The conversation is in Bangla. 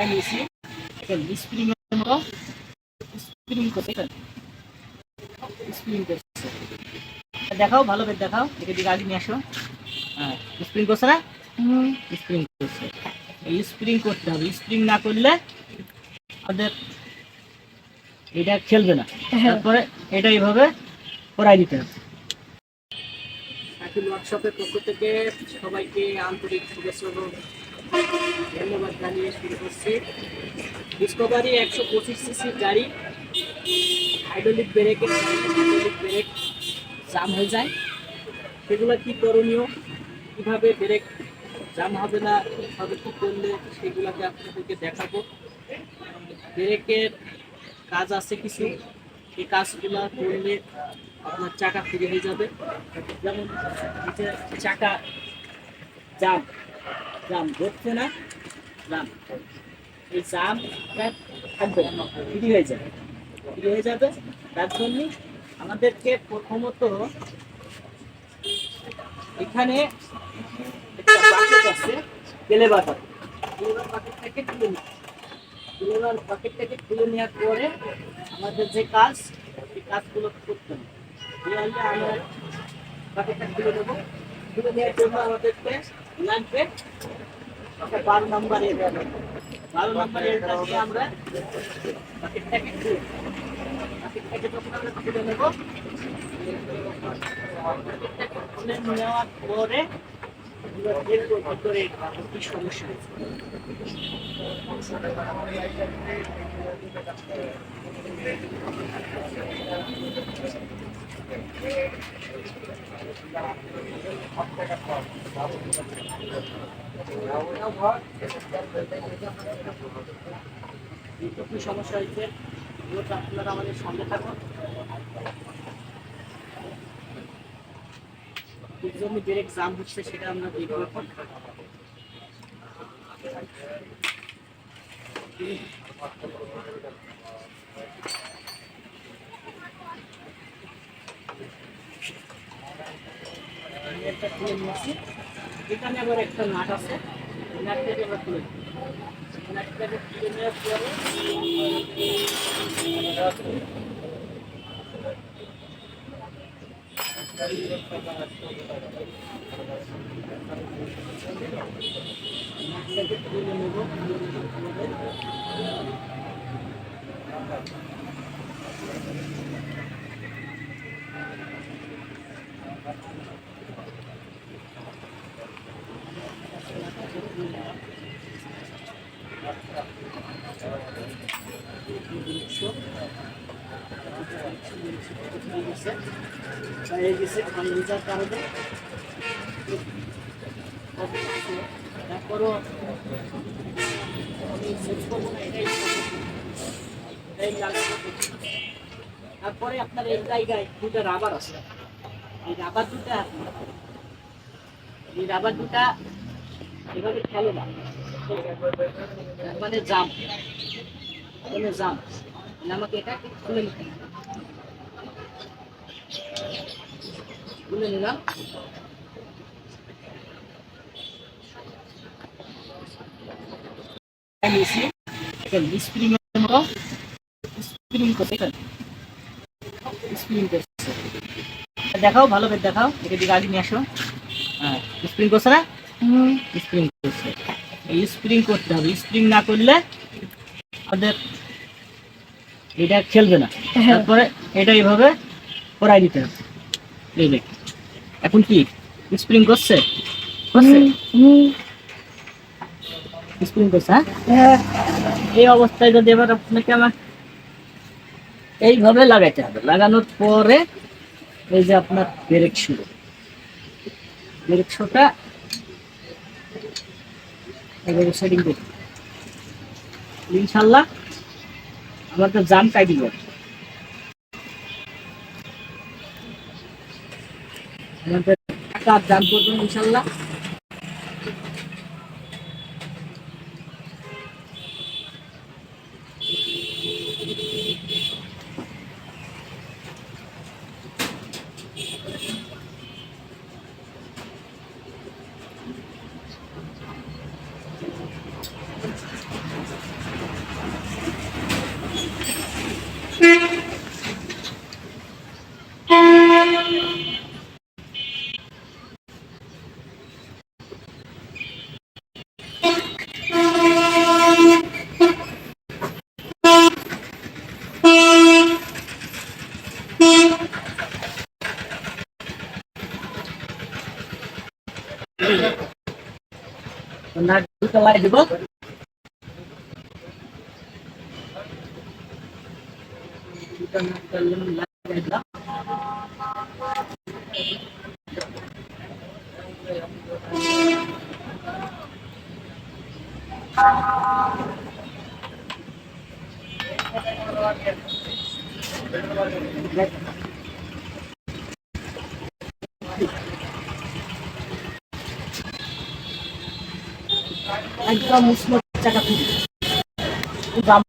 নিয়েছি স্প্রিং মতো স্প্রিং করছে স্প্রিং করছে দেখাও ভালো করে দেখাও একে দিকে আগে নিয়ে আসো হ্যাঁ স্প্রিং করছে না? স্প্রিং করছে এই স্প্রিং করতে হবে। স্প্রিং না করলে আমাদের এটা খেলবে না। তারপরে এটা এইভাবে করাই দিতে হবে। সাইকেল ওয়ার্কশপের পক্ষ থেকে সবাইকে আন্তরিক শুভেচ্ছা ধন্যবাদ জানিয়ে শুরু করছি। ডিসকভারি একশো পঁচিশ সিসির গাড়ি, হাইড্রোলিক ব্রেকে, হাইড্রোলিক ব্রেক জাম হয়ে যায়। সেগুলো কি করণীয়? কীভাবে ব্রেক জাম হবে না, কীভাবে কী করলে সেগুলোকে আপনাদেরকে দেখাবো। ব্রেকের কাজ আছে কিছু। এই কাজগুলো করলে আপনার চাকা ফ্রি হয়ে যাবে। যেমন চাকা জাম। জাম ধরছে না, জাম এই জামটা থাকবে ফ্রি হয়ে যাবে ফ্রি হয়ে যাবে। তার জন্য আমাদেরকে প্রথমত এখানে আছে কেলেবার বাকেট কেলেবার বাকেট থেকে তুলে নিই। কেলেবার বাকেট থেকে তুলে নেওয়ার পরে আমাদের যে কাজ, এই কাজগুলো করতে হবে। আমরা বাকেটটা তুলে দেবো তুলে নেওয়ার জন্য আমাদেরকে লাগবে বারো নাম্বার বারো নাম্বার দিয়ে। আমরা যখন আমরা তুলে নেব, তুলে নেওয়ার পরে ভিতরে। কি সমস্যা এইটুকু সমস্যা হয়েছে। আপনারা আমাদের সামনে থাকুন। জন্য ব্রেক জাম হচ্ছে, সেটা আমরা দেখব এখন। একটা খুলে নিয়েছি। এখানে আবার একটা নাট আছে। নাটটাকে আবার খুলে নাটটাকে খুলে নেব। কারণে তারপরে আপনার এই জায়গায় দুটো রাবার আছে। এই রাবার দুটা এই রাবার দুটা এভাবে খেলে না। মানে জাম। মানে জাম আমাকে এটা খুলে নিতে হবে। খুলে নিলাম নিয়েছি স্প্রিং মতো স্প্রিং করছে স্প্রিং করছে দেখাও ভালো করে দেখাও। একে দিকে আগে নিয়ে আসো। হ্যাঁ স্প্রিং করছে না? স্প্রিং করছে। স্প্রিং করতে হবে। স্প্রিং না করলে আমাদের এটা খেলবে না। তারপরে এটা এইভাবে করাই দিতে হবে। এখন কি? স্প্রিং করছে? করছে? স্প্রিং করছে হ্যাঁ? এই অবস্থায় যদি এবার আপনাকে আমার এইভাবে লাগাইতে হবে। লাগানোর পরে এই যে আপনার ব্রেক শুরু। ব্রেক শোটা এভাবে সেটিং করতে হবে। আমার তো জাম কাটি যাবে আমাদের টাকা জাম করবেন ইনশাল্লাহ দুটো লাইট দেবো দুটো একদম উষ্ণ চাকা খুঁজে দাম